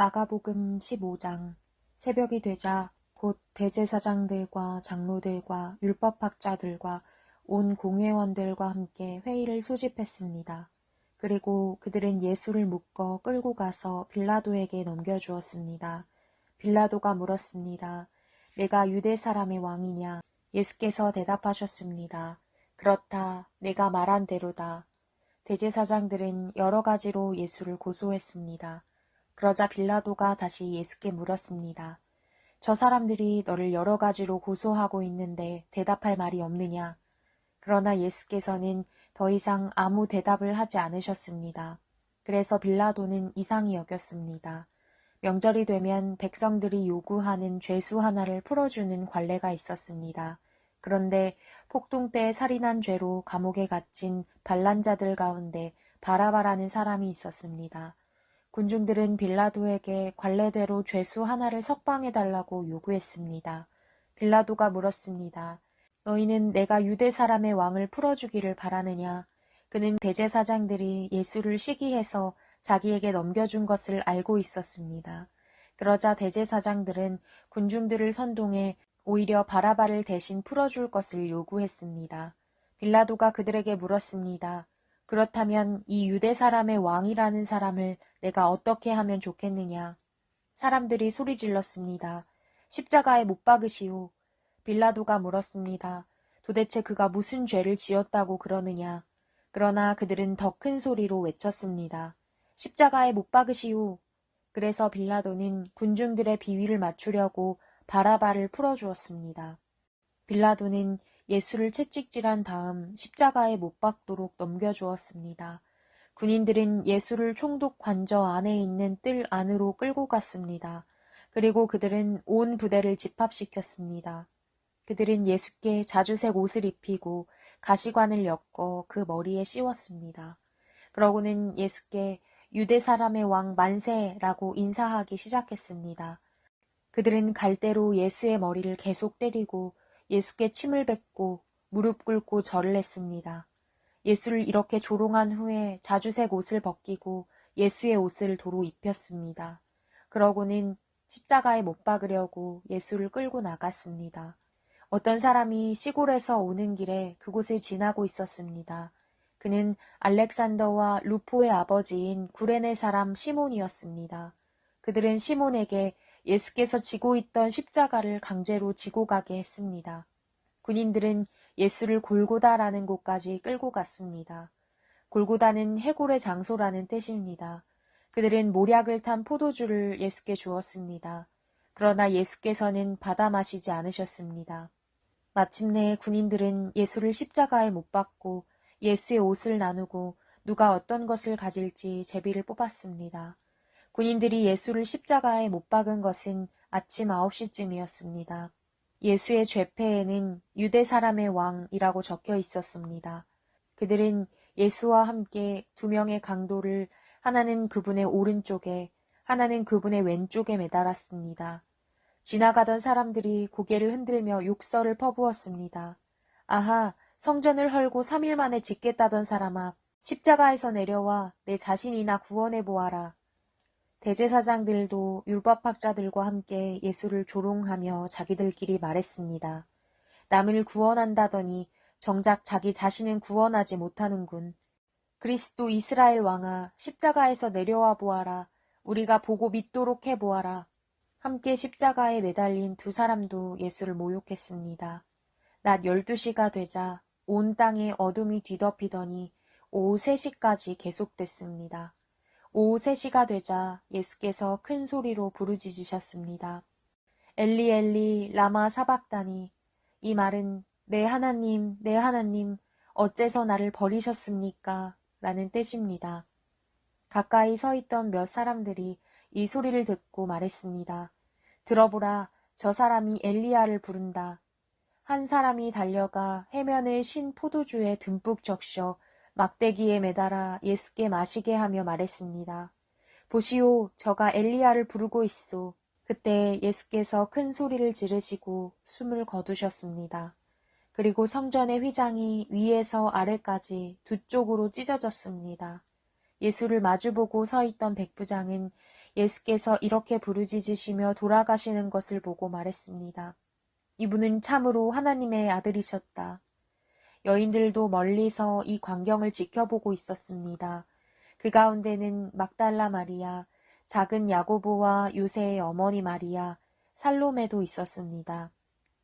마가복음 15장 새벽이 되자 곧 대제사장들과 장로들과 율법학자들과 온 공회원들과 함께 회의를 소집했습니다. 그리고 그들은 예수를 묶어 끌고 가서 빌라도에게 넘겨주었습니다. 빌라도가 물었습니다. 내가 유대 사람의 왕이냐? 예수께서 대답하셨습니다. 그렇다. 내가 말한 대로다. 대제사장들은 여러 가지로 예수를 고소했습니다. 그러자 빌라도가 다시 예수께 물었습니다. 저 사람들이 너를 여러 가지로 고소하고 있는데 대답할 말이 없느냐? 그러나 예수께서는 더 이상 아무 대답을 하지 않으셨습니다. 그래서 빌라도는 이상히 여겼습니다. 명절이 되면 백성들이 요구하는 죄수 하나를 풀어주는 관례가 있었습니다. 그런데 폭동 때 살인한 죄로 감옥에 갇힌 반란자들 가운데 바라바라는 사람이 있었습니다. 군중들은 빌라도에게 관례대로 죄수 하나를 석방해달라고 요구했습니다. 빌라도가 물었습니다. 너희는 내가 유대 사람의 왕을 풀어주기를 바라느냐? 그는 대제사장들이 예수를 시기해서 자기에게 넘겨준 것을 알고 있었습니다. 그러자 대제사장들은 군중들을 선동해 오히려 바라바를 대신 풀어줄 것을 요구했습니다. 빌라도가 그들에게 물었습니다. 그렇다면 이 유대 사람의 왕이라는 사람을 내가 어떻게 하면 좋겠느냐? 사람들이 소리 질렀습니다. 십자가에 못 박으시오. 빌라도가 물었습니다. 도대체 그가 무슨 죄를 지었다고 그러느냐? 그러나 그들은 더 큰 소리로 외쳤습니다. 십자가에 못 박으시오. 그래서 빌라도는 군중들의 비위를 맞추려고 바라바를 풀어주었습니다. 빌라도는 예수를 채찍질한 다음 십자가에 못 박도록 넘겨주었습니다. 군인들은 예수를 총독 관저 안에 있는 뜰 안으로 끌고 갔습니다. 그리고 그들은 온 부대를 집합시켰습니다. 그들은 예수께 자주색 옷을 입히고 가시관을 엮어 그 머리에 씌웠습니다. 그러고는 예수께 유대 사람의 왕 만세라고 인사하기 시작했습니다. 그들은 갈대로 예수의 머리를 계속 때리고 예수께 침을 뱉고 무릎 꿇고 절을 했습니다. 예수를 이렇게 조롱한 후에 자주색 옷을 벗기고 예수의 옷을 도로 입혔습니다. 그러고는 십자가에 못 박으려고 예수를 끌고 나갔습니다. 어떤 사람이 시골에서 오는 길에 그곳을 지나고 있었습니다. 그는 알렉산더와 루포의 아버지인 구레네 사람 시몬이었습니다. 그들은 시몬에게 예수께서 지고 있던 십자가를 강제로 지고 가게 했습니다. 군인들은 예수를 골고다라는 곳까지 끌고 갔습니다. 골고다는 해골의 장소라는 뜻입니다. 그들은 모략을 탄 포도주를 예수께 주었습니다. 그러나 예수께서는 받아 마시지 않으셨습니다. 마침내 군인들은 예수를 십자가에 못 박고 예수의 옷을 나누고 누가 어떤 것을 가질지 제비를 뽑았습니다. 군인들이 예수를 십자가에 못 박은 것은 아침 9시쯤이었습니다. 예수의 죄패에는 유대 사람의 왕이라고 적혀 있었습니다. 그들은 예수와 함께 두 명의 강도를 하나는 그분의 오른쪽에 하나는 그분의 왼쪽에 매달았습니다. 지나가던 사람들이 고개를 흔들며 욕설을 퍼부었습니다. 아하, 성전을 헐고 3일 만에 짓겠다던 사람아, 십자가에서 내려와 내 자신이나 구원해 보아라. 대제사장들도 율법학자들과 함께 예수를 조롱하며 자기들끼리 말했습니다. 남을 구원한다더니 정작 자기 자신은 구원하지 못하는군. 그리스도 이스라엘 왕아 십자가에서 내려와 보아라. 우리가 보고 믿도록 해 보아라. 함께 십자가에 매달린 두 사람도 예수를 모욕했습니다. 낮 12시가 되자 온 땅에 어둠이 뒤덮이더니 오후 3시까지 계속됐습니다. 오후 3시가 되자 예수께서 큰 소리로 부르짖으셨습니다. 엘리 엘리 라마 사박다니 이 말은 내 하나님 내 하나님 어째서 나를 버리셨습니까? 라는 뜻입니다. 가까이 서 있던 몇 사람들이 이 소리를 듣고 말했습니다. 들어보라 저 사람이 엘리야를 부른다. 한 사람이 달려가 해면을 신 포도주에 듬뿍 적셔 막대기에 매달아 예수께 마시게 하며 말했습니다. 보시오, 저가 엘리야를 부르고 있소. 그때 예수께서 큰 소리를 지르시고 숨을 거두셨습니다. 그리고 성전의 휘장이 위에서 아래까지 두 쪽으로 찢어졌습니다. 예수를 마주보고 서 있던 백부장은 예수께서 이렇게 부르짖으시며 돌아가시는 것을 보고 말했습니다. 이분은 참으로 하나님의 아들이셨다. 여인들도 멀리서 이 광경을 지켜보고 있었습니다. 그 가운데는 막달라 마리아, 작은 야고보와 요새의 어머니 마리아, 살로메도 있었습니다.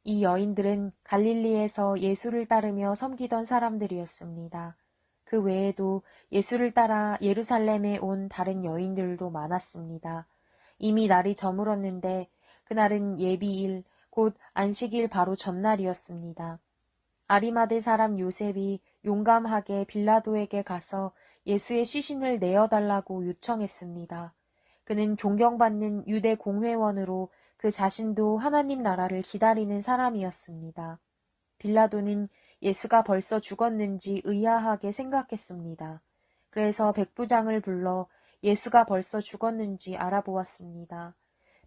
이 여인들은 갈릴리에서 예수를 따르며 섬기던 사람들이었습니다. 그 외에도 예수를 따라 예루살렘에 온 다른 여인들도 많았습니다. 이미 날이 저물었는데 그날은 예비일, 곧 안식일 바로 전날이었습니다. 아리마대 사람 요셉이 용감하게 빌라도에게 가서 예수의 시신을 내어달라고 요청했습니다. 그는 존경받는 유대 공회원으로 그 자신도 하나님 나라를 기다리는 사람이었습니다. 빌라도는 예수가 벌써 죽었는지 의아하게 생각했습니다. 그래서 백부장을 불러 예수가 벌써 죽었는지 알아보았습니다.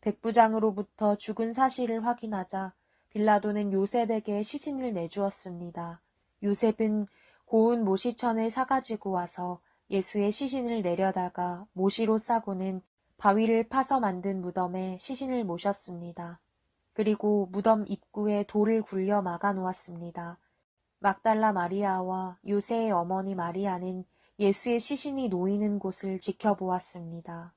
백부장으로부터 죽은 사실을 확인하자 빌라도는 요셉에게 시신을 내주었습니다. 요셉은 고운 모시천을 사가지고 와서 예수의 시신을 내려다가 모시로 싸고는 바위를 파서 만든 무덤에 시신을 모셨습니다. 그리고 무덤 입구에 돌을 굴려 막아 놓았습니다. 막달라 마리아와 요새의 어머니 마리아는 예수의 시신이 놓이는 곳을 지켜보았습니다.